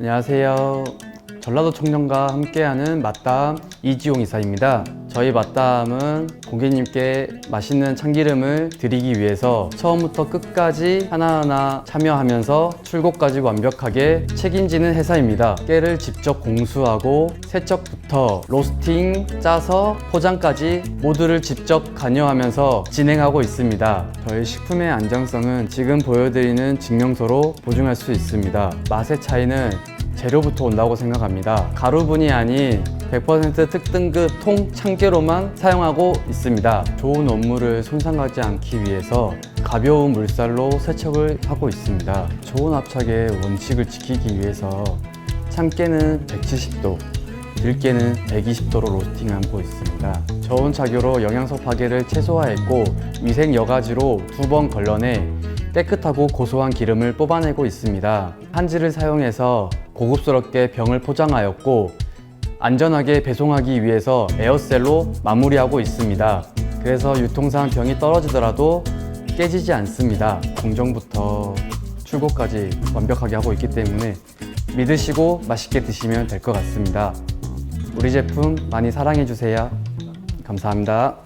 안녕하세요. 전라도 청년과 함께하는 맛담 이지용 이사입니다. 저희 맛담은 고객님께 맛있는 참기름을 드리기 위해서 처음부터 끝까지 하나하나 참여하면서 출고까지 완벽하게 책임지는 회사입니다. 깨를 직접 공수하고 세척부터 로스팅, 짜서 포장까지 모두를 직접 관여하면서 진행하고 있습니다. 저희 식품의 안정성은 지금 보여드리는 증명서로 보증할 수 있습니다. 맛의 차이는 재료부터 온다고 생각합니다. 가루분이 아닌 100% 특등급 통 참깨로만 사용하고 있습니다. 좋은 원물을 손상하지 않기 위해서 가벼운 물살로 세척을 하고 있습니다. 좋은 압착의 원칙을 지키기 위해서 참깨는 170도, 들깨는 120도로 로스팅하고 있습니다. 저온 착유로 영양소 파괴를 최소화했고 위생 여가지로 두 번 걸러내 깨끗하고 고소한 기름을 뽑아내고 있습니다. 한지를 사용해서 고급스럽게 병을 포장하였고 안전하게 배송하기 위해서 에어셀로 마무리하고 있습니다. 그래서 유통상 병이 떨어지더라도 깨지지 않습니다. 공정부터 출고까지 완벽하게 하고 있기 때문에 믿으시고 맛있게 드시면 될 것 같습니다. 우리 제품 많이 사랑해 주세요. 감사합니다.